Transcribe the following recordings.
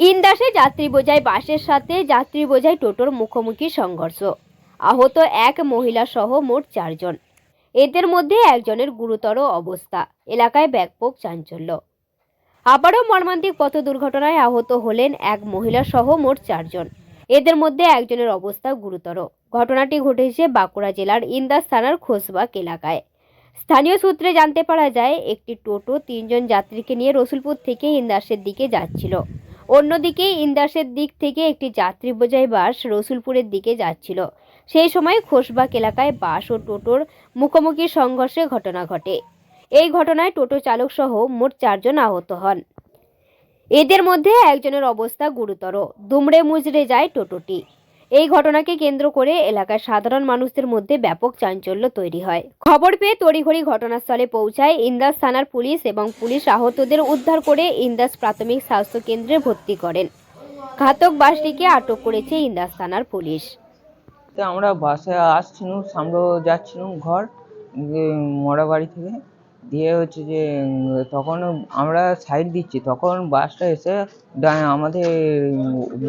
ইন্দাসে যাত্রী বোঝাই বাসের সাথে যাত্রী বোঝাই টোটোর মুখোমুখি সংঘর্ষ। আহত এক মহিলা সহ মোট চারজন। এদের মধ্যে একজনের গুরুতর অবস্থা। এলাকায় ব্যাপক চাঞ্চল্য। আবারও মর্মান্তিক পথ দুর্ঘটনায় আহত হলেন এক মহিলা সহ মোট চারজন। এদের মধ্যে একজনের অবস্থা গুরুতর। ঘটনাটি ঘটেছে বাঁকুড়া জেলার ইন্দাস থানার খোসবাগ এলাকায়। স্থানীয় সূত্রে জানতে পারা যায়, একটি টোটো তিনজন যাত্রীকে নিয়ে রসুলপুর থেকে ইন্দাসের দিকে যাচ্ছিল। অন্যদিকে ইন্দাসের দিক থেকে একটি যাত্রী বোঝাই বাস রসুলপুরের দিকে যাচ্ছিল। সেই সময় খোসবাগ এলাকায় বাস ও টোটোর মুখোমুখি সংঘর্ষে ঘটনা ঘটে। এই ঘটনায় টোটো চালক সহ মোট চারজন আহত হন। এদের মধ্যে একজনের অবস্থা গুরুতর। দুমড়ে মুজড়ে যায় টোটোটি। এই ঘটনাকে কেন্দ্র করে এলাকার সাধারণ মানুষদের মধ্যে ব্যাপক চাঞ্চল্য তৈরি হয়। খবর পেয়ে তড়িঘড়ি ঘটনাস্থলে পৌঁছায় ইন্দাস থানার পুলিশ এবং পুলিশ আহতদের উদ্ধার করে ইন্দাস প্রাথমিক স্বাস্থ্য কেন্দ্রে ভর্তি করেন। ঘাতক বাসটিকে আটক করেছে ইন্দাস থানার পুলিশ। আমরা বাসে আসছিলাম সামনে যাচ্ছিলাম ঘর মরা বাড়ি থেকে। দিয়ে হচ্ছে যে তখন আমরা সাইড দিচ্ছি। তখন বাসটা এসে আমাদের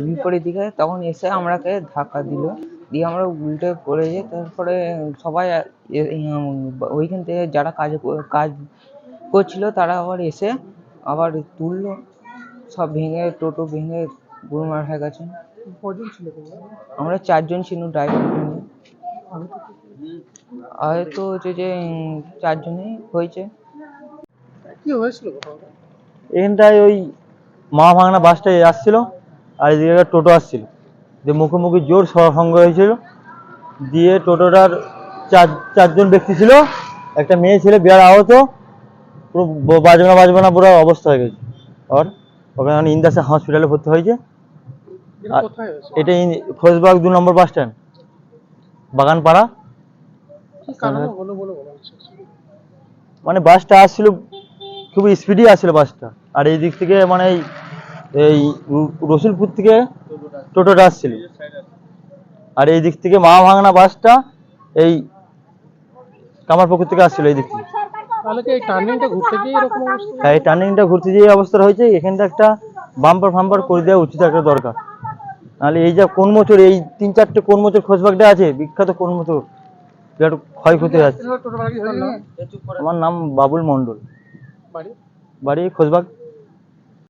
বিপরীত দিকে। তখন এসে আমরাকে ধাক্কা দিল। দিয়ে আমরা উল্টে পড়ে যাই তারপরে সবাই ওইখান থেকে যারা কাজ কাজ করছিল তারা আবার এসে আবার তুললো। সব ভেঙে টোটো ভেঙে গুড়মার হয়ে গেছে। আমরা চারজন ছিল ড্রাইভার হয়তো হচ্ছে যে চারজনেই হয়েছে। কি হয়েছিল এখানটায় ওই মা ভাঙনা বাসটা আসছিল আর এদিকে একটা টোটো আসছিল। যে মুখোমুখি জোর সঙ্গ হয়েছিল। দিয়ে টোটোটার চার চারজন ব্যক্তি ছিল একটা মেয়ে ছিল বিরাট আহত পুরো ব- বাজবানা বাজবানা পুরো অবস্থা হয়ে গেছে। আর ওখানে ইন্দাসে হসপিটালে ভর্তি হয়েছে। এটা আর- এটা ইন- খোঁজবাগ দু নম্বর বাস স্ট্যান্ড বাগানপাড়া। মনে হচ্ছে মানে বাসটা আসছিল খুব স্পিডই আসছিল বাসটা। আর এই দিক থেকে মানে এই- রসুলপুর থেকে টোটোটা আসছিল। আর এই দিক থেকে মা ভাঙনা বাসটা এই কামারপুকুর থেকে আসছিল এই দিক থেকে। হ্যাঁ এই টার্নিংটা ঘুরতে যে অবস্থা হয়েছে এখানটা একটা বাম্পার ফাম্পার করে দেওয়া উচিত একটা দরকার। নাহলে এই যা কোন মোচর এই তিন চারটে কোন মোচর খোঁজবাগটা আছে? বিখ্যাত কোন মোচর বিরাট ক্ষয়ক্ষতি আছে টোটো আমার নাম বাবুল মন্ডল বাড়ি? বাড়ি খোঁজবাগ